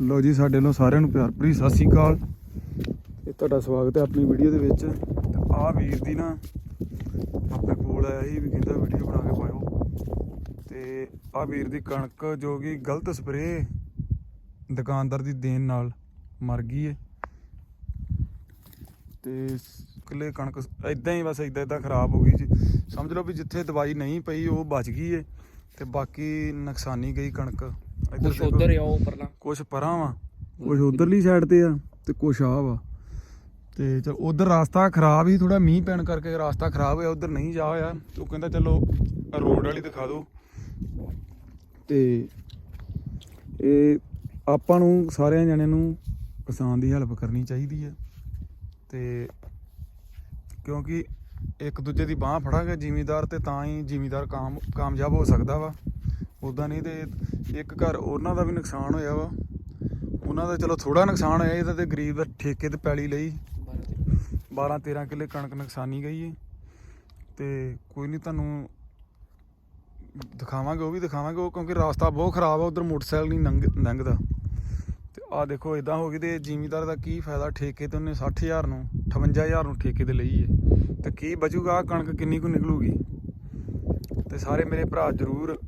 ਲੋ ਜੀ, ਸਾਡੇ ਵੱਲੋਂ ਸਾਰਿਆਂ ਨੂੰ ਪਿਆਰ ਭਰੀ ਸਤਿ ਸ੍ਰੀ ਅਕਾਲ। ਤੇ ਤੁਹਾਡਾ ਸਵਾਗਤ ਹੈ ਆਪਣੀ ਵੀਡੀਓ ਦੇ ਵਿੱਚ। ਤੇ ਆਹ ਵੀਰ ਦੀ ਨਾ ਆਪਣੇ ਕੋਲ ਆਇਆ ਸੀ ਵੀ ਕਹਿੰਦਾ ਵੀਡੀਓ ਬਣਾ ਕੇ ਪਾਇਓ। ਤੇ ਆਹ ਵੀਰ ਦੀ ਕਣਕ ਜੋ ਕਿ ਗਲਤ ਸਪਰੇ ਦੁਕਾਨਦਾਰ ਦੀ ਦੇਣ ਨਾਲ ਮਰ ਗਈ ਏ ਤੇ ਕਿੱਲੇ ਕਣਕ ਇਦਾਂ ਹੀ ਬਸ ਇਦਾਂ ਇਦਾਂ ਖਰਾਬ ਹੋ ਗਈ ਜੀ। ਸਮਝ ਲਓ ਵੀ ਜਿੱਥੇ ਦਵਾਈ ਨਹੀਂ ਪਈ, ਉਹ ਬਚ ਗਈ ਏ ਤੇ ਬਾਕੀ ਨੁਕਸਾਨੀ ਗਈ ਕਣਕ। ਦੇਖੋ। ਉਧਰ ਆ ਉਹ ਪਰਲਾ ਕੁਛ ਪਰਾਂ ਵਾ ਕੁਛ ਉਧਰਲੀ ਸਾਈਡ ਤੇ ਆ ਤੇ ਕੁਛ ਆ ਵਾ। ਤੇ ਚਲ ਉਧਰ ਰਾਸਤਾ ਖਰਾਬ ਹੀ ਥੋੜਾ ਮੀਂਹ ਪੈਣ ਕਰਕੇ ਰਾਸਤਾ ਖਰਾਬ ਹੋਇਆ ਉਧਰ ਨਹੀਂ ਜਾ ਹੋਇਆ। ਤੇ ਕਹਿੰਦਾ ਚਲੋ ਰੋਡ ਵਾਲੀ ਦਿਖਾ ਦਿਓ। ਤੇ ਇਹ ਆਪਾਂ ਨੂੰ ਸਾਰਿਆਂ ਜਣਿਆਂ ਨੂੰ ਕਿਸਾਨ ਦੀ ਹੈਲਪ ਕਰਨੀ ਚਾਹੀਦੀ ਹੈ ਤੇ ਕਿਉਂਕਿ ਇੱਕ ਦੂਜੇ ਦੀ ਬਾਹ ਫੜਾਂਗੇ ਜ਼ਿਮੀਦਾਰ ਤੇ ਤਾਂ ਹੀ ਜ਼ਿਮੀਦਾਰ ਕਾਮ ਕਾਮਯਾਬ ਹੋ ਸਕਦਾ ਵਾ। ਉਦਾਂ ਨਹੀਂ ਤੇ ਇੱਕ ਘਰ ਉਹਨਾਂ ਦਾ ਵੀ ਨੁਕਸਾਨ ਹੋਇਆ ਵਾ। ਉਹਨਾਂ ਦਾ ਚਲੋ ਥੋੜਾ ਨੁਕਸਾਨ ਹੋਇਆ, ਇਹਦਾ ਤੇ ਗਰੀਬ ਦਾ ਠੇਕੇ ਤੇ ਪੈਲੀ ਲਈ। 12 13 ਕਿੱਲੇ ਕਣਕ ਨੁਕਸਾਨੀ ਗਈ ਏ। ਤੇ ਕੋਈ ਨਹੀਂ ਤੁਹਾਨੂੰ ਦਿਖਾਵਾਂਗੇ, ਉਹ ਵੀ ਦਿਖਾਵਾਂਗੇ, ਉਹ ਕਿਉਂਕਿ ਰਾਸਤਾ ਬਹੁਤ ਖਰਾਬ ਆ, ਉਧਰ ਮੋਟਰਸਾਈਕਲ ਨਹੀਂ ਲੰਘ- ਲੰਘਦਾ ਤੇ ਆ ਦੇਖੋ ਇਦਾਂ ਹੋ ਗਈ ਤੇ ਜ਼ਿਮੀਦਾਰ ਦਾ ਕੀ ਫਾਇਦਾ, ਠੇਕੇ ਤੇ ਉਹਨੇ 60000 ਨੂੰ 58000 ਨੂੰ ਠੇਕੇ ਤੇ ਲਈ ਏ। ਤੇ ਕੀ ਬਚੂਗਾ ਕਣਕ ਕਿੰਨੀ ਕੁ ਨਿਕਲੂਗੀ? ਤੇ ਸਾਰੇ ਮੇਰੇ ਭਰਾ ਜਰੂਰ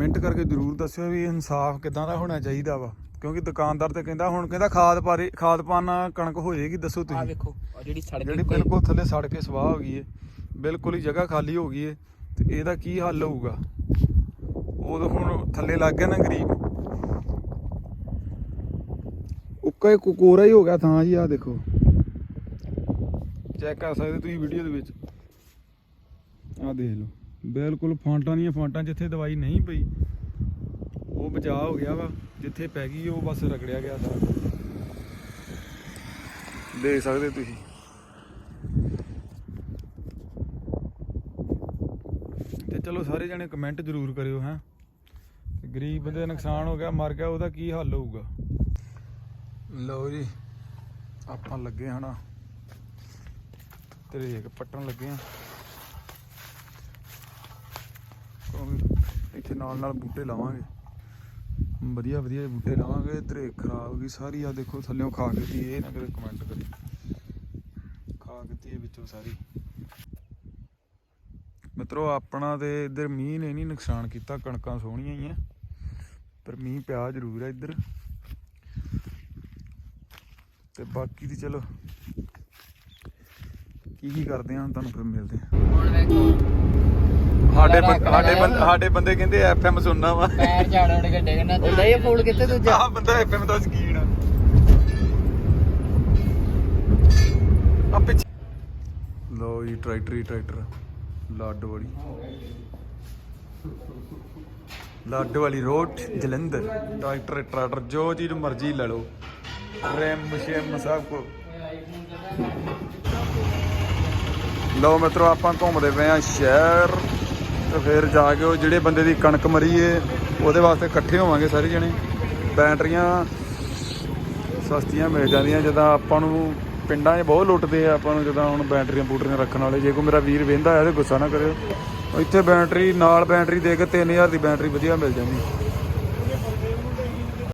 ਕਮੈਂਟ ਕਰਕੇ ਜਰੂਰ ਦੱਸਿਓ ਵੀ ਇਨਸਾਫ ਕਿਦਾਂ ਦਾ ਹੋਣਾ ਚਾਹੀਦਾ ਵਾ। ਕਿਉਂਕਿ ਦੁਕਾਨਦਾਰ ਤੇ ਕਹਿੰਦਾ ਹੁਣ ਕਹਿੰਦਾ ਖਾਦ ਪਾਰੇ ਖਾਦ ਪਾਣਾ ਕਣਕ ਹੋ ਜਾਏਗੀ ਦੱਸੋ ਆ ਤੁਸੀਂ ਵੇਖੋ ਆ ਜਿਹੜੀ ਸੜਕ ਜਿਹੜੀ ਬਿਲਕੁਲ ਥੱਲੇ ਸੜ ਕੇ ਸਵਾਹ ਹੋ ਗਈ ਏ ਬਿਲਕੁਲ ਹੀ ਜਗ੍ਹਾ ਖਾਲੀ ਹੋ ਗਈ ਏ ਤੇ ਇਹਦਾ ਕੀ ਹੱਲ ਹੋਊਗਾ? ਉਹ ਤਾਂ ਹੁਣ ਥੱਲੇ ਲੱਗ ਗਿਆ ਨਾ ਗਰੀਬ। ਉੱਕਾ ਹੀ ਕੋਰਾ ਹੀ ਹੋ ਗਿਆ ਥਾਂ ਜੀ ਆ ਦੇਖੋ। ਚੈੱਕ ਕਰ ਸਕਦੇ ਤੁਸੀਂ ਵੀਡੀਓ ਦੇ ਵਿੱਚ। ਆ ਦੇਖ ਲਓ। ਬਿਲਕੁਲ ਫਾਂਟਾਂ ਦੀਆਂ ਫਾਂਟਾਂ ਜਿੱਥੇ ਦਵਾਈ ਨਹੀਂ ਪਈ, ਉਹ ਬਚਾਅ ਹੋ ਗਿਆ ਵਾ, ਜਿੱਥੇ ਪੈ ਗਈ ਉਹ ਬਸ ਰਗੜਿਆ ਗਿਆ ਸਾਰਾ। ਦੇਖ ਸਕਦੇ ਤੁਸੀਂ। ਤੇ ਚਲੋ ਸਾਰੇ ਜਣੇ ਕਮੈਂਟ ਜ਼ਰੂਰ ਕਰਿਓ, ਹੈਂ। ਗਰੀਬ ਬੰਦੇ ਦਾ ਨੁਕਸਾਨ ਹੋ ਗਿਆ, ਮਰ ਗਿਆ, ਉਹਦਾ ਕੀ ਹੱਲ ਹੋਊਗਾ? ਲਓ ਜੀ, ਆਪਾਂ ਲੱਗੇ ਹਨਾ ਤਰੇਕ ਪੱਟਣ ਲੱਗੇ ਆ ਕਿਉਂਕਿ ਇੱਥੇ ਨਾਲ ਨਾਲ ਬੂਟੇ ਲਾਵਾਂਗੇ। ਵਧੀਆ ਵਧੀਆ ਬੂਟੇ ਲਾਵਾਂਗੇ ਤਰੇਕ ਖਰਾਬ ਗਈ ਸਾਰੀ ਆ, ਦੇਖੋ ਥੱਲਿਓਂ ਖਾ ਕੇ ਤੀ ਇਹ ਨਾ ਕਰੇ ਕਮੈਂਟ ਕਰੀ। ਖਾ ਕੇ ਤੀ ਵਿੱਚੋਂ ਸਾਰੀ। ਮਿੱਤਰੋ, ਆਪਣਾ ਤੇ ਇੱਧਰ ਮੀਂਹ ਨੇ ਨਹੀਂ ਨੁਕਸਾਨ ਕੀਤਾ, ਕਣਕਾਂ ਸੋਹਣੀਆਂ ਹੀ ਆ, ਪਰ ਮੀਂਹ ਪਿਆ ਜ਼ਰੂਰ ਹੈ ਇੱਧਰ। ਤੇ ਬਾਕੀ ਦੀ ਚਲੋ ਕੀ ਕੀ ਕਰਦੇ ਆ ਤੁਹਾਨੂੰ ਫਿਰ ਮਿਲਦੇ ਆ। ਹੁਣ ਵੇਖੋ। ਸਾਡੇ ਸਾਡੇ ਬੰਦੇ ਸਾਡੇ ਬੰਦੇ ਕਹਿੰਦੇ ਐਫਐਮ ਸੁਣਨਾ ਵਾ। ਪੈਰ ਝਾੜ ਉੜ ਕੇ ਡੇਗਣਾ ਤੇ ਇਹ ਫੋਲ ਕਿੱਥੇ ਦੂਜਾ? ਆਹ ਬੰਦਾ ਐਫਐਮ ਦਾ ਸ਼ਕੀਨ ਆ। ਆ ਪਿੱਛੇ ਲੋ ਜੀ ਟਰੈਕਟਰ ਹੀ ਟਰੈਕਟਰ। ਲੱਡ ਵਾਲੀ। ਲੱਡ ਵਾਲੀ ਰੋਡ ਜਲੰਧਰ। ਟਰੈਕਟਰ ਟਰੈਕਟਰ ਜੋ ਚੀਜ਼ ਮਰਜ਼ੀ ਲੈ ਲਓ। ਰੈਮ ਸ਼ੈਮ ਸਭ ਕੋ ਲਓ ਮਿੱਤਰੋ ਆਪਾਂ ਘੁੰਮਦੇ ਪਏ ਆ ਸ਼ਹਿਰ। ਤੇ ਫਿਰ ਜਾ ਕੇ ਉਹ ਜਿਹੜੇ ਬੰਦੇ ਦੀ ਕਣਕ ਮਰੀ ਏ, ਉਹਦੇ ਵਾਸਤੇ ਇਕੱਠੇ ਹੋਵਾਂਗੇ ਸਾਰੇ ਜਣੇ। ਬੈਟਰੀਆਂ ਸਸਤੀਆਂ ਮਿਲ ਜਾਂਦੀਆਂ, ਜਦੋਂ ਆਪਾਂ ਨੂੰ ਪਿੰਡਾਂ 'ਚ ਬਹੁਤ ਲੁੱਟਦੇ ਆ ਆਪਾਂ ਨੂੰ, ਜਦੋਂ ਹੁਣ ਬੈਟਰੀਆਂ ਬੂਟਰੀਆਂ ਰੱਖਣ ਵਾਲੇ। ਜੇ ਕੋਈ ਮੇਰਾ ਵੀਰ ਵੇਂਦਾ ਆ ਤੇ ਗੁੱਸਾ ਨਾ ਕਰਿਓ। ਇੱਥੇ ਬੈਟਰੀ, ਨਾਲ ਬੈਟਰੀ ਦੇ ਕੇ 3000 ਦੀ ਬੈਟਰੀ ਵਧੀਆ ਮਿਲ ਜਾਂਦੀ।